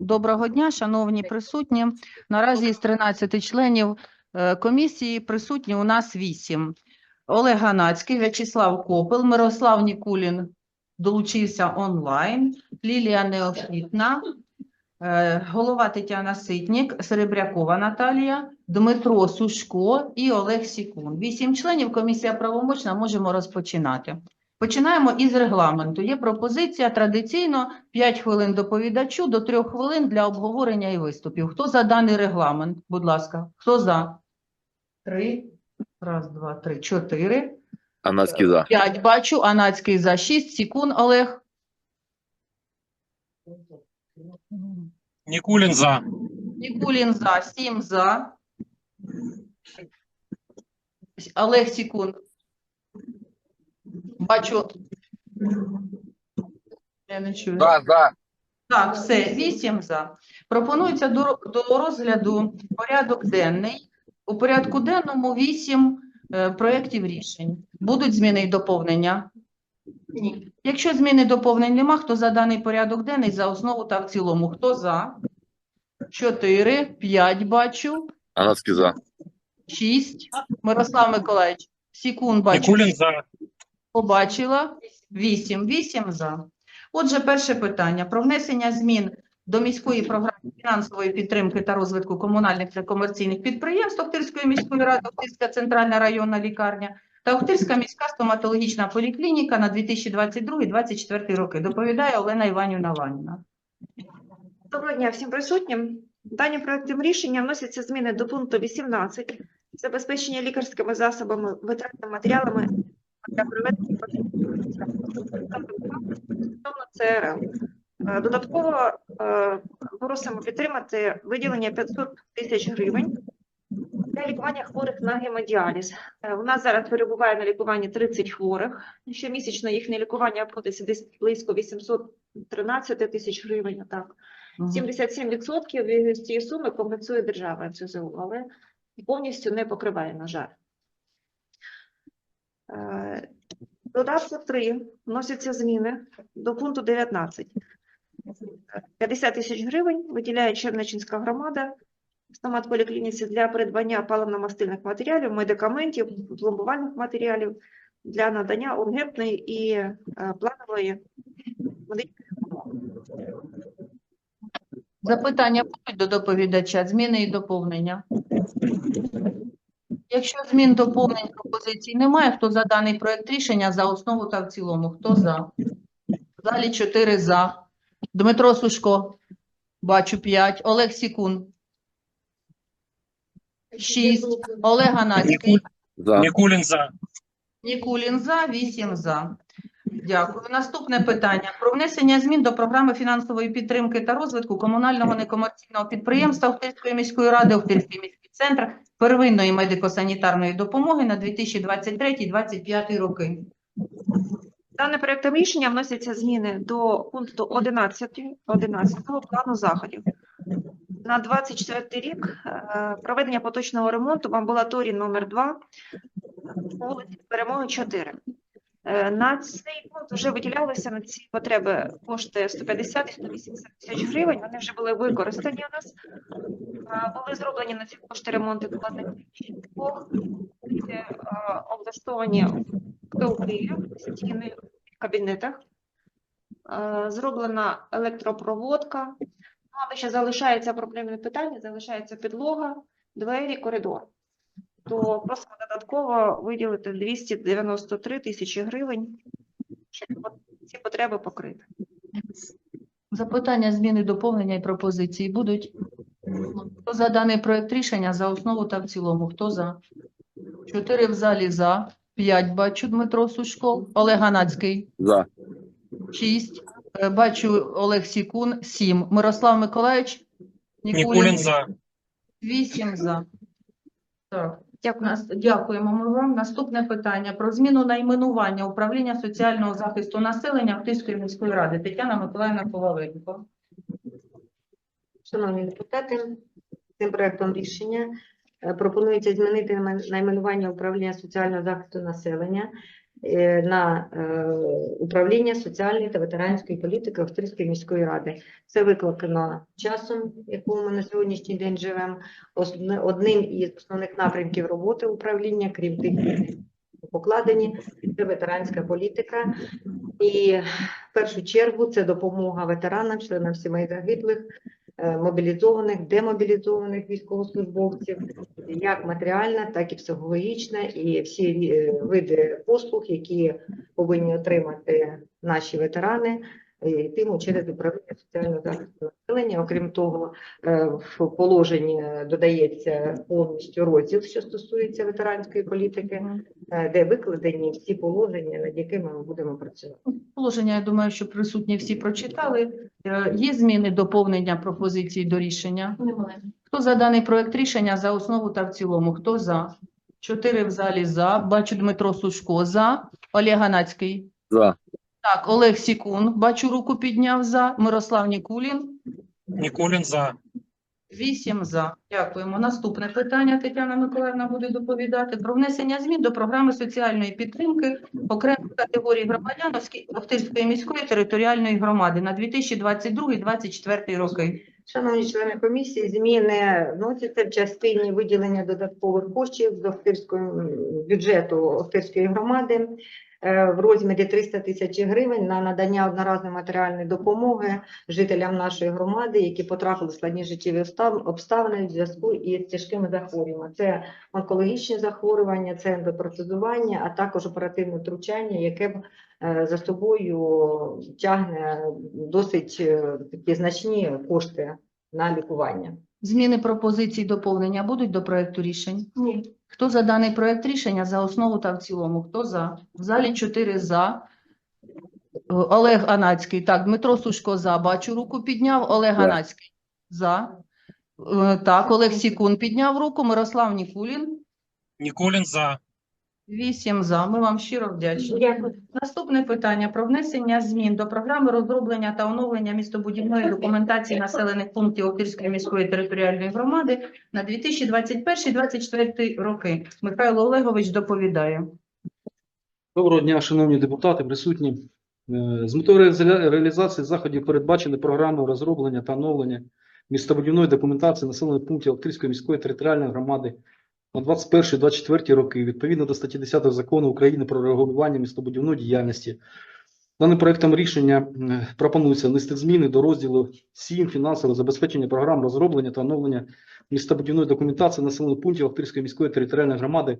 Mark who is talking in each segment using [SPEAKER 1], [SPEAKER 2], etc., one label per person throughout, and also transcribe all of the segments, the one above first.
[SPEAKER 1] Доброго дня, шановні присутні. Наразі із 13 членів е, комісії присутні у нас 8. Олег Ганацький, В'ячеслав Копел, Мирослав Нікулін долучився онлайн, Лілія Неофітна, е, голова Тетяна Ситнік, Серебрякова Наталія, Дмитро Сушко і Олег Сікун. Вісім членів, комісія правомочна, можемо розпочинати. Починаємо із регламенту. Є пропозиція традиційно 5 хвилин доповідачу, до 3 хвилин для обговорення і виступів. Хто за даний регламент? Будь ласка, хто за? Три. Раз, два, три, чотири.
[SPEAKER 2] Анацький за.
[SPEAKER 1] П'ять бачу. Анацький за шість. Секунд, Олег.
[SPEAKER 3] Нікулін за.
[SPEAKER 1] Нікулін за. Сім за. Олег Секунд. Бачу. Я не чую.
[SPEAKER 2] За, за.
[SPEAKER 1] Так, все, вісім за. Пропонується до, до розгляду порядок денний. У порядку денному вісім е, проєктів рішень. Будуть зміни і доповнення? Ні. Якщо зміни і доповнень нема, хто за даний порядок денний за основу та в цілому? Хто за? Чотири, п'ять бачу,
[SPEAKER 2] Анацький за.
[SPEAKER 1] шість. Мирослав Миколаївич, секунд бачу.
[SPEAKER 3] Нікулін за.
[SPEAKER 1] Побачила. Вісім. Вісім за. Отже, перше питання про внесення змін до міської програми фінансової підтримки та розвитку комунальних та комерційних підприємств Охтирської міської ради, Охтирська центральна районна лікарня та Охтирська міська стоматологічна поліклініка на 2022-2024 роки. Доповідає Олена Іванівна Ваніна.
[SPEAKER 4] Доброго дня всім присутнім. Даним проектом рішення вносяться зміни до пункту 18 забезпечення лікарськими засобами, витратними матеріалами для проведення стосовно ЦРЛ. Додатково е, просимо підтримати виділення 500 тисяч гривень для лікування хворих на гемодіаліз. Е, У нас зараз перебуває на лікуванні 30 хворих. Щомісячно їхнє лікування обходиться десь близько 813 тисяч гривень. Так.
[SPEAKER 1] Мгм.
[SPEAKER 4] 77% від цієї суми компенсує держава НСЗУ, але повністю не покриває, на жаль. Е, Додатку 3 вносяться зміни до пункту 19. 50 тисяч гривень виділяє Чернеччинська громада стоматполіклініці для придбання паливно-мастильних матеріалів, медикаментів, пломбувальних матеріалів для надання ургентної і е, планової медичної допомоги.
[SPEAKER 1] Запитання будуть до доповідача, зміни і доповнення. Якщо змін доповнень пропозицій немає, хто за даний проект рішення за основу та в цілому? Хто за? В залі 4 за. Дмитро Сушко. Бачу 5. Олег Сікун. 6. Олег Ганацький.
[SPEAKER 2] За.
[SPEAKER 3] Нікулін за.
[SPEAKER 1] Нікулін за, 8 за. Дякую. Наступне питання про внесення змін до програми фінансової підтримки та розвитку комунального некомерційного підприємства Охтирської міської ради, Охтирський міський центр первинної медико-санітарної допомоги на 2023-2025 роки.
[SPEAKER 4] Даним проектом рішення вносяться зміни до пункту 11, 11 плану заходів. На 24 рік е, проведення поточного ремонту в амбулаторії номер 2 по вулиці Перемоги 4. Е, На цей пункт вже виділялися на ці потреби кошти 150 і 180 тисяч гривень. Вони вже були використані у нас. Були зроблені на ці кошти ремонти складних двох, е, облаштовані втулки, стіни в кабінетах. Зроблена електропроводка. Але ще залишається проблемне питання, залишається підлога, двері, коридор. То просимо додатково виділити 293 тисячі гривень, щоб ці потреби покрити.
[SPEAKER 1] Запитання, зміни, доповнення і пропозиції будуть? Хто за даний проект рішення за основу та в цілому? Хто за? Чотири в залі за. П'ять бачу Дмитро Сушко. Олег Ганацький.
[SPEAKER 2] За.
[SPEAKER 1] Шість. Е, Бачу Олег Сікун. Сім. Мирослав Миколаївич.
[SPEAKER 3] Нікулін за.
[SPEAKER 1] Вісім за. Так.
[SPEAKER 4] Дякую.
[SPEAKER 1] Нас- Дякуємо ми вам. Наступне питання про зміну найменування управління соціального захисту населення Охтирської міської ради. Тетяна Миколаївна Коваленко.
[SPEAKER 5] Шановні депутати, цим проектом рішення е, пропонується змінити найменування управління соціального захисту населення е, на е, управління соціальної та ветеранської політики Охтирської міської ради. Це викликано часом, якому ми на сьогоднішній день живемо. Одним із основних напрямків роботи управління, крім тих, покладені, це ветеранська політика. І в першу чергу це допомога ветеранам, членам сімей загиблих, мобілізованих, демобілізованих військовослужбовців, як матеріальна, так і психологічна, і всі е, види послуг, які повинні отримати наші ветерани, е, йтимуть через управління соціального захисту населення. Окрім того, е, в положенні додається повністю розділ, що стосується ветеранської політики, е, де викладені всі положення, над якими ми будемо працювати.
[SPEAKER 1] Положення, я думаю, що присутні всі прочитали. Е, Є зміни, доповнення пропозиції до рішення?
[SPEAKER 4] Немає.
[SPEAKER 1] Хто за даний проект рішення за основу та в цілому? Хто за? Чотири в залі за. Бачу Дмитро Сушко за. Олег Ганацький.
[SPEAKER 2] За.
[SPEAKER 1] Так, Олег Сікун. Бачу руку підняв за. Мирослав Нікулін.
[SPEAKER 3] Нікулін за.
[SPEAKER 1] Вісім за. Дякуємо. Наступне питання Тетяна Миколаївна буде доповідати про внесення змін до програми соціальної підтримки окремих категорій громадян Охтирської міської територіальної громади на 2022-2024 роки.
[SPEAKER 5] Шановні члени комісії, зміни вносяться в частині виділення додаткових коштів з Охтирського бюджету Охтирської громади в розмірі 300 тисяч гривень на надання одноразової матеріальної допомоги жителям нашої громади, які потрапили в складні життєві обстав- обставини в зв'язку із тяжкими захворюваннями. Це онкологічні захворювання, це ендопротезування, а також оперативне втручання, яке б е, за собою тягне досить е, такі значні кошти на лікування.
[SPEAKER 1] Зміни пропозицій доповнення будуть до проекту рішень?
[SPEAKER 4] Ні.
[SPEAKER 1] Хто за даний проект рішення за основу та в цілому? Хто за? В залі чотири за. Е, Олег Анацький. Так, Дмитро Сушко за. Бачу, руку підняв. Олег. Анацький. За. Е, Так, Олег Сікун підняв руку. Мирослав Нікулін.
[SPEAKER 3] Нікулін за.
[SPEAKER 1] Вісім за. Ми вам щиро вдячні.
[SPEAKER 5] Дякую.
[SPEAKER 1] Наступне питання про внесення змін до програми розроблення та оновлення містобудівної документації населених пунктів Охтирської міської територіальної громади на 2021-2024 роки. Михайло Олегович доповідає.
[SPEAKER 6] Доброго дня, шановні депутати, присутні. Е, З метою реалізації заходів передбачені програми розроблення та оновлення містобудівної документації населених пунктів Охтирської міської територіальної громади на 21-24 роки, відповідно до статті 10 Закону України про регулювання містобудівної діяльності. Даним проектом рішення пропонується внести зміни до розділу 7 фінансове забезпечення програм розроблення та оновлення містобудівної документації населених пунктів Охтирської міської територіальної громади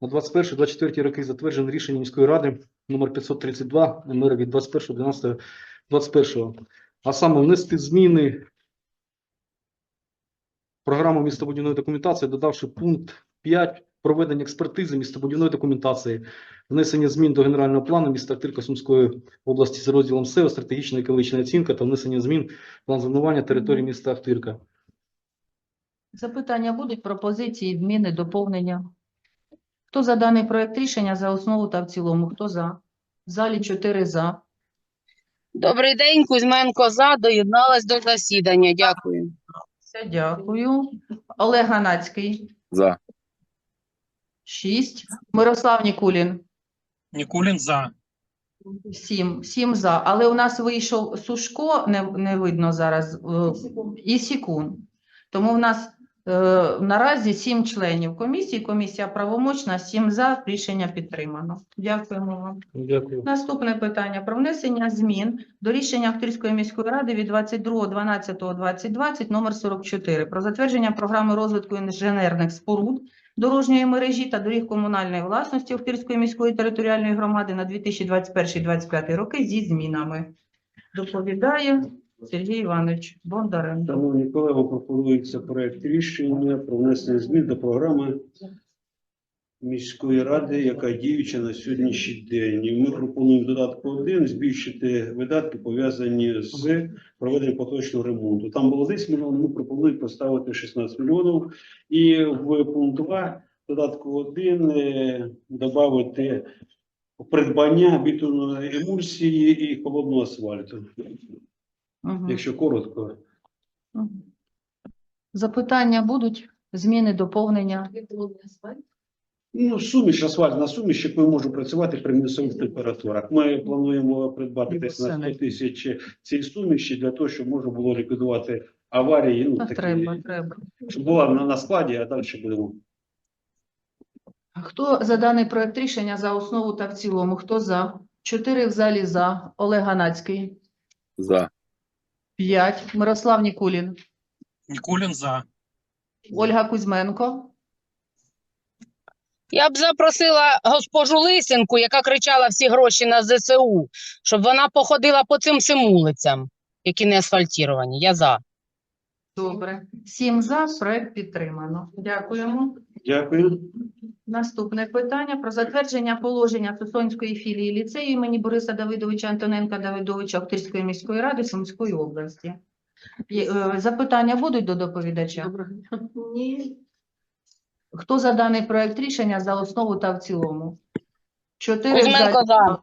[SPEAKER 6] на 21-24 роки затверджене рішення міської ради номер 532 МР від 21.12.21. А саме внести зміни програму містобудівної документації, додавши пункт 5 проведення експертизи містобудівної документації, внесення змін до генерального плану міста Охтирка Сумської області з розділом СЕО, стратегічна екологічна оцінка та внесення змін план зонування території міста Охтирка.
[SPEAKER 1] Запитання будуть, пропозиції, зміни, доповнення. Хто за даний проект рішення за основу та в цілому? Хто за? В залі чотири за.
[SPEAKER 7] Добрий день, Кузьменко за, доєдналась до засідання. Дякую.
[SPEAKER 1] Все, дякую. Олег Ганацький.
[SPEAKER 2] За.
[SPEAKER 1] Шість. Мирослав Нікулін.
[SPEAKER 3] Нікулін за.
[SPEAKER 1] Сім. Сім за. Але у нас вийшов Сушко, не, не видно зараз, е, і Сікун. Тому в нас е, наразі сім членів комісії. Комісія правомочна, сім за. Рішення підтримано. Дякуємо вам.
[SPEAKER 6] Дякую.
[SPEAKER 1] Наступне питання про внесення змін до рішення Охтирської міської ради від 22.12.2020 номер 44 про затвердження програми розвитку інженерних споруд дорожньої мережі та доріг комунальної власності Охтирської міської територіальної громади на 2021-2025 роки зі змінами. Доповідає Сергій Іванович Бондаренко.
[SPEAKER 8] Шановні колеги, пропонується проект рішення про внесення змін до програми міської ради, яка діюча на сьогоднішній день. І ми пропонуємо додатку 1 збільшити видатки, пов'язані з проведенням поточного ремонту. Там було 10 мільйонів, ми пропонуємо поставити 16 мільйонів. І в пункт 2 додатку 1 е, додати придбання бітумної емульсії і холодного асфальту.
[SPEAKER 1] Мгм.
[SPEAKER 8] Якщо коротко.
[SPEAKER 1] Запитання будуть? Зміни, доповнення?
[SPEAKER 8] Ну, суміш, асфальтна суміш, якою може працювати при мінусових температурах. Ми плануємо придбати десь на 100 тисяч цієї суміші для того, щоб можна було ліквідувати аварії. Ну, такі,
[SPEAKER 1] треба, треба.
[SPEAKER 8] щоб була на, на складі, а далі будемо.
[SPEAKER 1] Хто за даний проект рішення за основу та в цілому? Хто за? Чотири в залі за. Олег Ганацький.
[SPEAKER 2] За.
[SPEAKER 1] П'ять. Мирослав Нікулін.
[SPEAKER 3] Никулин за.
[SPEAKER 1] Ольга Кузьменко.
[SPEAKER 7] Я б запросила госпожу Лисенку, яка кричала всі гроші на ЗСУ, щоб вона походила по цим всім вулицям, які не асфальтіровані. Я за.
[SPEAKER 1] Добре. Сім за. Проект підтримано. Дякуємо.
[SPEAKER 8] Дякую.
[SPEAKER 1] Наступне питання про затвердження положення Сосонської філії ліцею імені Бориса Давидовича Антоненка Давидовича Охтирської міської ради Сумської області. Є, е, Запитання будуть до доповідача?
[SPEAKER 5] Ні.
[SPEAKER 1] Хто за даний проект рішення за основу та в цілому? Чотири
[SPEAKER 7] Кузьменко
[SPEAKER 1] за,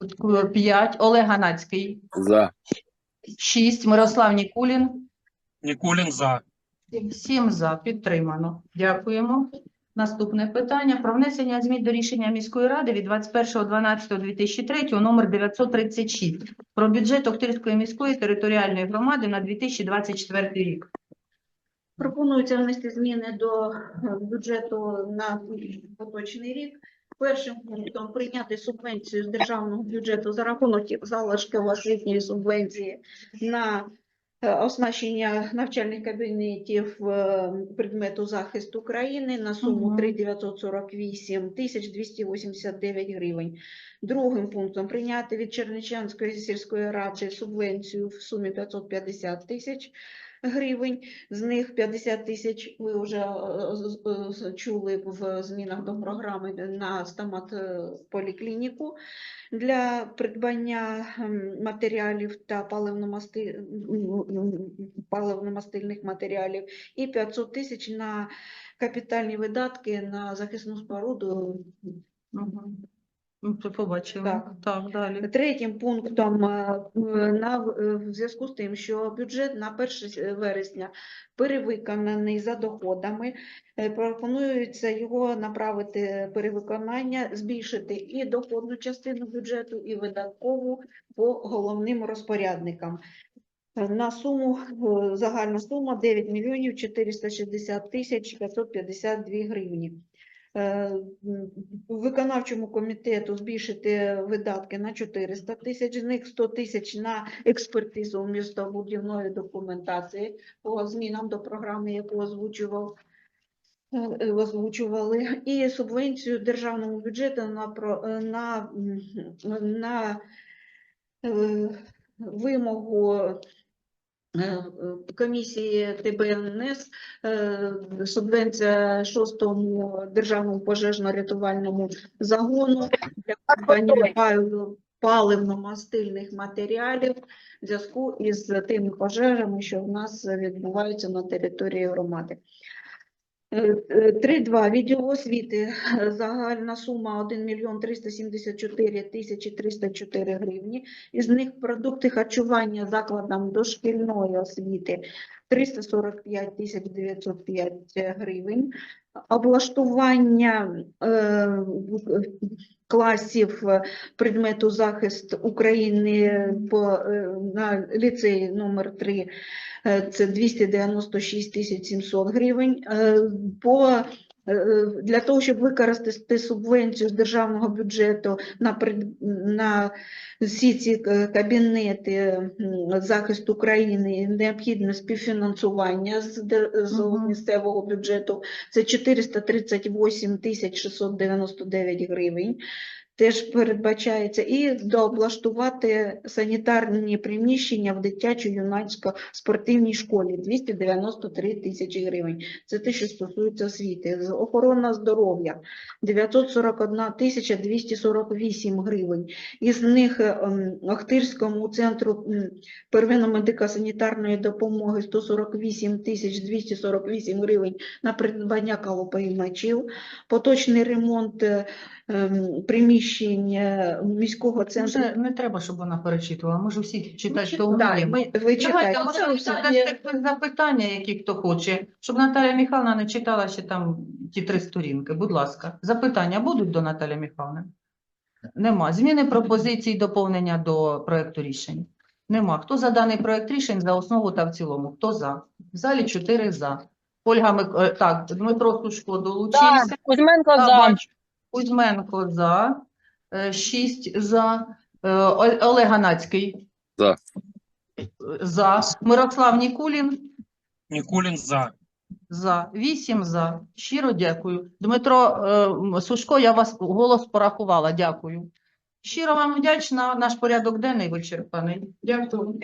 [SPEAKER 7] за.
[SPEAKER 1] п'ять. Олег Ганацький.
[SPEAKER 2] За.
[SPEAKER 1] Шість. Мирослав Нікулін.
[SPEAKER 3] Никулин за.
[SPEAKER 1] Сім за. Підтримано. Дякуємо. Наступне питання про внесення змін до рішення міської ради від 21.12.2003 номер 936 про бюджет Охтирської міської територіальної громади на 2024 рік.
[SPEAKER 9] Пропонується внести зміни до е, бюджету на поточний рік. Першим пунктом прийняти субвенцію з державного бюджету за рахунок залишків освітньої субвенції на е, оснащення навчальних кабінетів е, предмету захисту України на суму
[SPEAKER 1] Мгм.
[SPEAKER 9] 3 948 тисяч 289 гривень. Другим пунктом прийняти від Черничанської сільської ради субвенцію в сумі 550 тисяч гривень. З них 50 тисяч ви вже е, чули в змінах до програми на стомат е, поліклініку для придбання ем, матеріалів та паливно-мастильних матеріалів і 500 тисяч на капітальні видатки на захисну споруду
[SPEAKER 1] Мгм. Це Побачили.
[SPEAKER 9] Так.
[SPEAKER 1] Так, далі.
[SPEAKER 9] Третім пунктом е, е, на, е, в зв'язку з тим, що бюджет на 1 вересня перевиконаний за доходами, е, пропонується його направити перевиконання, збільшити і доходну частину бюджету, і видаткову по головним розпорядникам. Е, На суму, е, загальна сума 9 мільйонів 460 тисяч 552 гривні. Е, Виконавчому комітету збільшити видатки на 400 тисяч, з них 100 тисяч на експертизу містобудівної документації по змінам до програми, яку озвучував е, е, озвучували, і субвенцію державному бюджету на, на, на вимогу комісії ТБНС е, субвенція шостому державному пожежно-рятувальному загону для придбання паливно-мастильних матеріалів в зв'язку із тими пожежами, що в нас відбуваються на території громади. Е, е, 3.2. Відділ освіти. Е, Загальна сума 1 мільйон 374 тисячі 304 гривні. Із них продукти харчування закладам дошкільної освіти 345 тисяч 905 гривень. Облаштування е, класів е, предмету захист України по, е, на ліцеї номер 3 Е, це 296 тисяч 700 гривень. По, для того, щоб використати субвенцію з державного бюджету на, на всі ці е, кабінети захисту України, необхідне співфінансування з, з місцевого бюджету. Це 438 тисяч 699 гривень. Теж передбачається і дооблаштувати санітарні приміщення в дитячо-юнацько-спортивній школі 293 тисячі гривень. Це те, що стосується освіти. Охорона здоров'я 941 тисяча 248 гривень. Із них е, ем, центру первинно-медико-санітарної допомоги 148 тисяч 248 гривень на придбання калопоймачів, поточний ремонт ем, е, міського центру.
[SPEAKER 1] Може, не треба, щоб вона перечитувала. Ми ж усі читати вміємо.
[SPEAKER 9] ми- ви
[SPEAKER 1] Давайте, може,
[SPEAKER 9] Це
[SPEAKER 1] ви
[SPEAKER 9] все
[SPEAKER 1] дасте запитання, які хто хоче, щоб Наталя Михайловна не читала ще там ті три сторінки. Будь ласка, запитання будуть до Наталі Михайловни? Нема. Зміни пропозицій, доповнення до проекту рішень? Нема. Хто за даний проект рішень за основу та в цілому? Хто за? В залі чотири за. Ольга Мик... е, так, Дмитро Сушко долучився.
[SPEAKER 7] Так, Кузьменко за.
[SPEAKER 1] Кузьменко за. Е, Шість за. Е, Олег Ганацький.
[SPEAKER 2] За.
[SPEAKER 1] За. Мирослав Нікулін.
[SPEAKER 3] Никулин за.
[SPEAKER 1] За. Вісім за. Щиро дякую. Дмитро е, Сушко, я вас голос порахувала. Дякую. Щиро вам вдячна. Наш порядок денний вичерпаний. Дякую.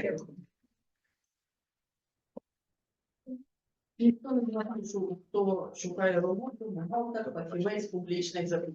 [SPEAKER 1] Ніхто не знає, хто шукає роботу, бухгалтер, фахівець публічних закупівель.